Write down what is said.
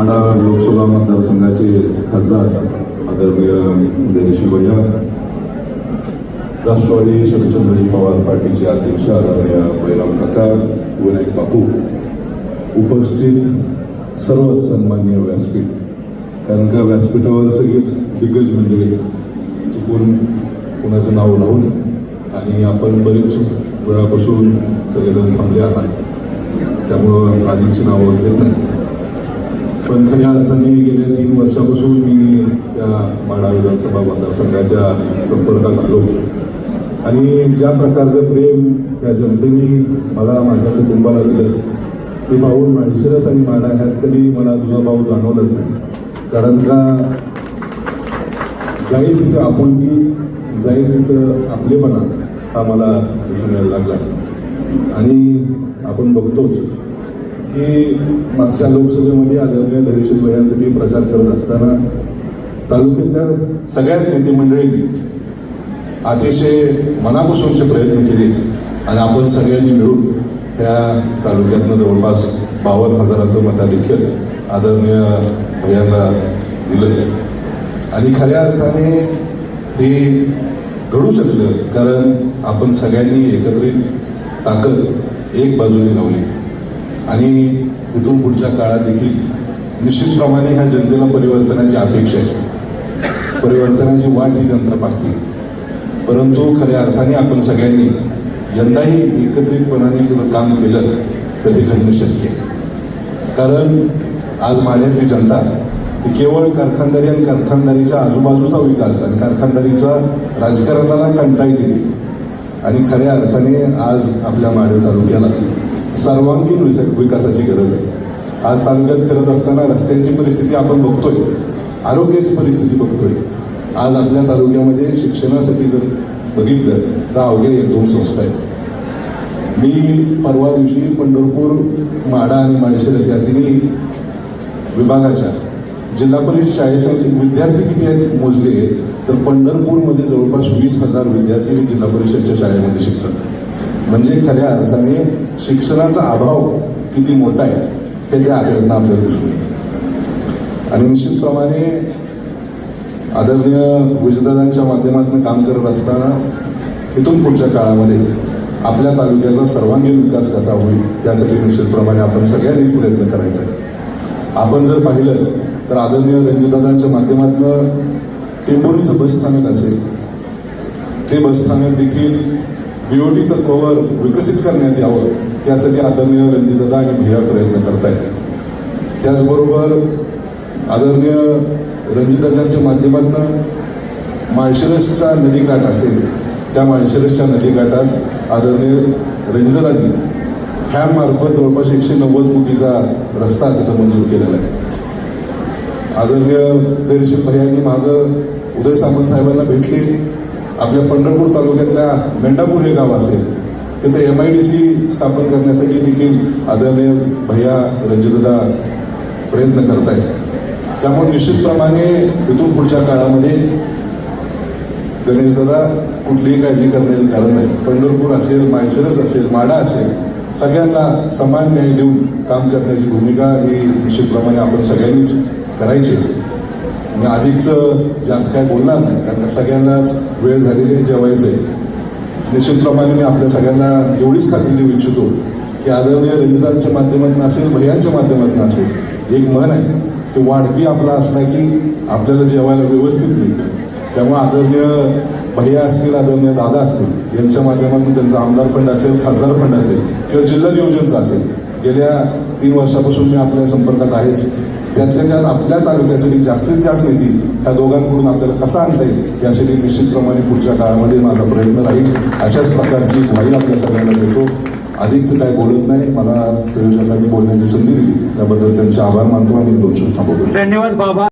माडा लोकसभा मतदारसंघाचे खासदार आदरणीय देनेशी भैया राष्ट्रवादी शरदचंद्रजी पवार पार्टीचे अध्यक्ष आदरणीय बैराम काका विनायक बापू उपस्थित सर्व सन्मान्य व्यासपीठ. कारण का व्यासपीठावर सगळीच दिग्गज मंडळी चुकून कोणाचं नाव राहू नये आणि आपण बरेच वेळापासून सगळेजण थांबले आहात. त्यामुळं आधीचे नावं घेत नाही पण खऱ्या अर्थाने गेल्या तीन वर्षापासून मी त्या माडा विधानसभा मतदारसंघाच्या संपर्कात आलो. आणि ज्या प्रकारचं प्रेम त्या जनतेने मला माझ्या कुटुंबाला दिलं ते पाहून माळशिरस आणि माडा ह्यात कधी मला तुझा भाऊ जाणवलंच नाही. कारण का जाईल तिथं आपण की जाईल तिथं आपलेपणा हा मला दिसून यायला लागला. आणि आपण बघतोच की मागच्या लोकसभेमध्ये आदरणीय धैर्यशील भयांसाठी प्रचार करत असताना तालुक्यातल्या सगळ्याच नेते मंडळींनी अतिशय मनापासूनचे प्रयत्न केले आणि आपण सगळ्यांनी मिळून त्या तालुक्यातनं जवळपास बावन्न हजाराचं मताधिक्य आदरणीय भैयांना दिलं. आणि खऱ्या अर्थाने हे घडू शकलं कारण आपण सगळ्यांनी एकत्रित ताकद एक बाजूने लावली. आणि तिथून पुढच्या काळात देखील निश्चितप्रमाणे ह्या जनतेला परिवर्तनाची अपेक्षा आहे. परिवर्तनाची वाट ही जनता पाहते. परंतु खऱ्या अर्थाने आपण सगळ्यांनी यंदाही एकत्रितपणाने जर काम केलं तर हे घडणं शक्य आहे. कारण आज माड्यातली जनता ही केवळ कारखानदारी आणि कारखानदारीच्या आजूबाजूचा विकास आणि कारखानदारीच्या राजकारणाला कंटाळलेली आणि खऱ्या अर्थाने आज आपल्या माढे तालुक्याला सर्वांगीण विस- विकासाची गरज आहे. आज तालुक्यात फिरत असताना रस्त्यांची परिस्थिती आपण बघतोय. आरोग्याची परिस्थिती बघतोय. आज आपल्या तालुक्यामध्ये शिक्षणासाठी जर बघितलं तर अवघ्या एक दोन संस्था आहेत. मी परवा दिवशी पंढरपूर माडा आणि माळशिरस या तिन्ही विभागाच्या जिल्हा परिषद शाळेच्या विद्यार्थी किती आहेत मोजले तर पंढरपूरमध्ये जवळपास वीस हजार विद्यार्थी जिल्हा परिषदच्या शाळेमध्ये शिकतात. म्हणजे खऱ्या अर्थाने शिक्षणाचा अभाव किती मोठा आहे हे त्या आकड्यांना आपल्याला दिसून येतं. आणि निश्चितप्रमाणे आदरणीय विजयदादांच्या माध्यमातून काम करत असताना इथून पुढच्या काळामध्ये आपल्या तालुक्याचा सर्वांगीण विकास कसा होईल यासाठी निश्चितप्रमाणे आपण सगळ्यांनीच प्रयत्न करायचा आहे. आपण जर पाहिलं तर आदरणीय रणजितदादांच्या माध्यमातून टेंभुर्णीचं बसस्थानक असेल. ते बसस्थानक देखील बीओटी तत्वावर विकसित करण्यात यावं यासाठी आदरणीय रणजितदा आणि भैया प्रयत्न करत आहेत त्याचबरोबर आदरणीय रणजितदाच्या माध्यमातून माळशिरसचा नदीकाठ असेल त्या माळशिरसच्या नदीकाठात आदरणीय रणजितदानी ह्यामार्फत जवळपास एकशे नव्वद कोटीचा रस्ता तिथं मंजूर केलेला आहे. आदरणीय देरशिव भैयांनी मागं उदय सामंत साहेबांना भेटले. आपल्या पंढरपूर तालुक्यातल्या मेंढापूर हे गाव असेल तिथे एम आय डी सी स्थापन करण्यासाठी देखील आदरणीय भैया रणजितदा प्रयत्न करत आहेत त्यामुळे निश्चितप्रमाणे इथून पुढच्या काळामध्ये गणेशदादा कुठलीही काळजी करण्याचं कारण नाही. पंढरपूर असेल माळशिरस असेल माडा असेल सगळ्यांना समान न्याय देऊन काम करण्याची भूमिका ही निश्चितप्रमाणे आपण सगळ्यांनीच करायची मी अधिकचं जास्त काय बोलणार नाही कारण सगळ्यांनाच वेळ झालेली आहे जेवायचं आहे. निश्चितप्रमाणे मी आपल्या सगळ्यांना एवढीच खात्री देऊ इच्छितो की आदरणीय रंजितांच्या माध्यमातून असेल भैयांच्या माध्यमातून असेल एक मन आहे की वाढपी आपला असला की आपल्याला जेवायला व्यवस्थित मिळतं. त्यामुळे आदरणीय भैया असतील आदरणीय दादा असतील यांच्या माध्यमातून त्यांचा आमदार फंड असेल खासदार फंड असेल किंवा जिल्हा नियोजनचा असेल गेल्या तीन वर्षापासून मी आपल्या संपर्कात आहेच. त्यातल्या त्यात आपल्या तालुक्यासाठी जास्तीत जास्त निधी ह्या दोघांकडून आपल्याला कसा आणता येईल यासाठी निश्चितप्रमाणे पुढच्या काळामध्ये माझा प्रयत्न राहील. अशाच प्रकारची ग्वाही आपल्या सगळ्यांना देतो. अधिकचं काय बोलत नाही. मला संयोजकांनी बोलण्याची संधी दिली. त्याबद्दल त्यांचे आभार मानतो आणि दोन शब्द थांबवतो. धन्यवाद बाबा.